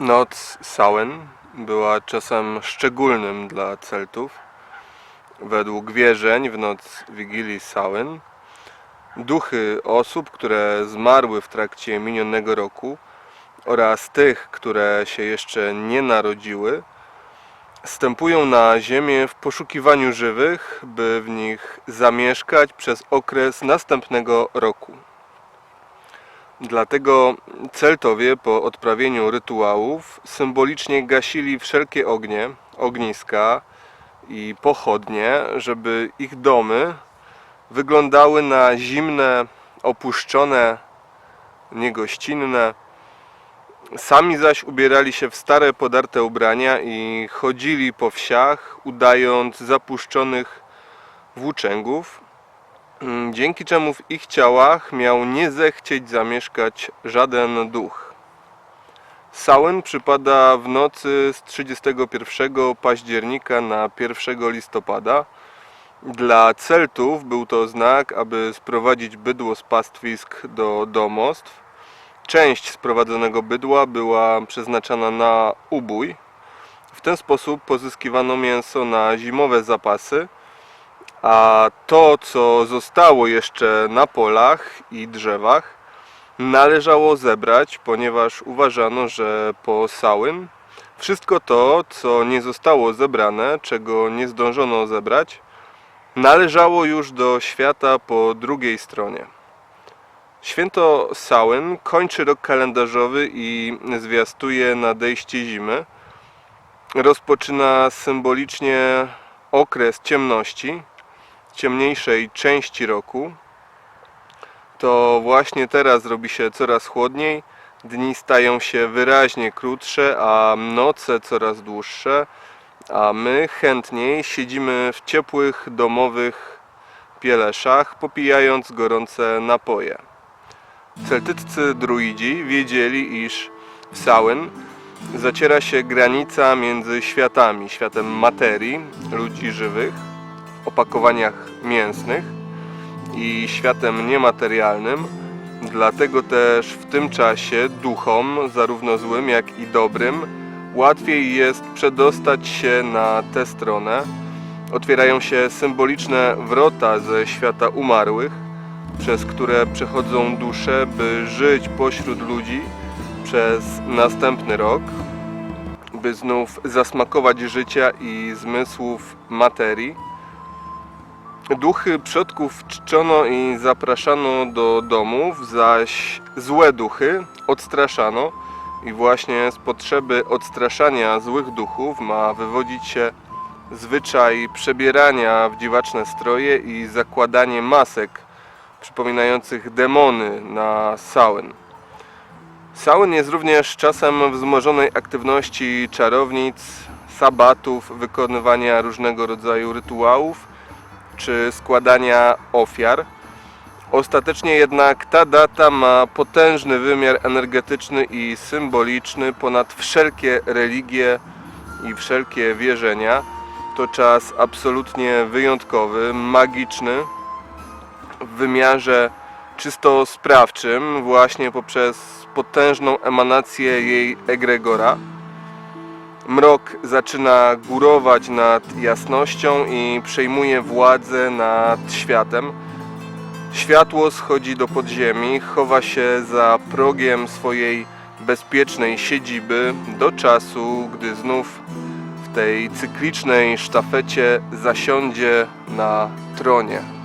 Noc Samhain była czasem szczególnym dla Celtów. Według wierzeń w noc Wigilii Samhain duchy osób, które zmarły w trakcie minionego roku oraz tych, które się jeszcze nie narodziły, stępują na ziemię w poszukiwaniu żywych, by w nich zamieszkać przez okres następnego roku. Dlatego Celtowie po odprawieniu rytuałów symbolicznie gasili wszelkie ognie, ogniska i pochodnie, żeby ich domy wyglądały na zimne, opuszczone, niegościnne. Sami zaś ubierali się w stare, podarte ubrania i chodzili po wsiach, udając zapuszczonych włóczęgów, Mm, dzięki czemu w ich ciałach miał nie zechcieć zamieszkać żaden duch. Samhain przypada w nocy z 31 października na 1 listopada. Dla Celtów był to znak, aby sprowadzić bydło z pastwisk do domostw. Część sprowadzonego bydła była przeznaczana na ubój. W ten sposób pozyskiwano mięso na zimowe zapasy a to, co zostało jeszcze na polach i drzewach, należało zebrać, ponieważ uważano, że po Samhain wszystko to, co nie zostało zebrane, czego nie zdążono zebrać, należało już do świata po drugiej stronie. Święto Samhain kończy rok kalendarzowy i zwiastuje nadejście zimy. Rozpoczyna symbolicznie okres ciemności, ciemniejszej części roku, to właśnie teraz robi się coraz chłodniej, dni stają się wyraźnie krótsze, a noce coraz dłuższe, a my chętniej siedzimy w ciepłych domowych pieleszach, popijając gorące napoje. Celtyccy druidzi wiedzieli, iż w Samhain zaciera się granica między światami, światem materii, ludzi żywych, opakowaniach mięsnych i światem niematerialnym. Dlatego też w tym czasie duchom, zarówno złym jak i dobrym, łatwiej jest przedostać się na tę stronę. Otwierają się symboliczne wrota ze świata umarłych, przez które przechodzą dusze, by żyć pośród ludzi przez następny rok, by znów zasmakować życia i zmysłów materii. Duchy przodków czczono i zapraszano do domów, zaś złe duchy odstraszano i właśnie z potrzeby odstraszania złych duchów ma wywodzić się zwyczaj przebierania w dziwaczne stroje i zakładanie masek przypominających demony na Samhain. Samhain jest również czasem wzmożonej aktywności czarownic, sabatów, wykonywania różnego rodzaju rytuałów czy składania ofiar. Ostatecznie jednak ta data ma potężny wymiar energetyczny i symboliczny ponad wszelkie religie i wszelkie wierzenia. To czas absolutnie wyjątkowy, magiczny w wymiarze czysto sprawczym, właśnie poprzez potężną emanację jej egregora. Mrok zaczyna górować nad jasnością i przejmuje władzę nad światem. Światło schodzi do podziemi, chowa się za progiem swojej bezpiecznej siedziby do czasu, gdy znów w tej cyklicznej sztafecie zasiądzie na tronie.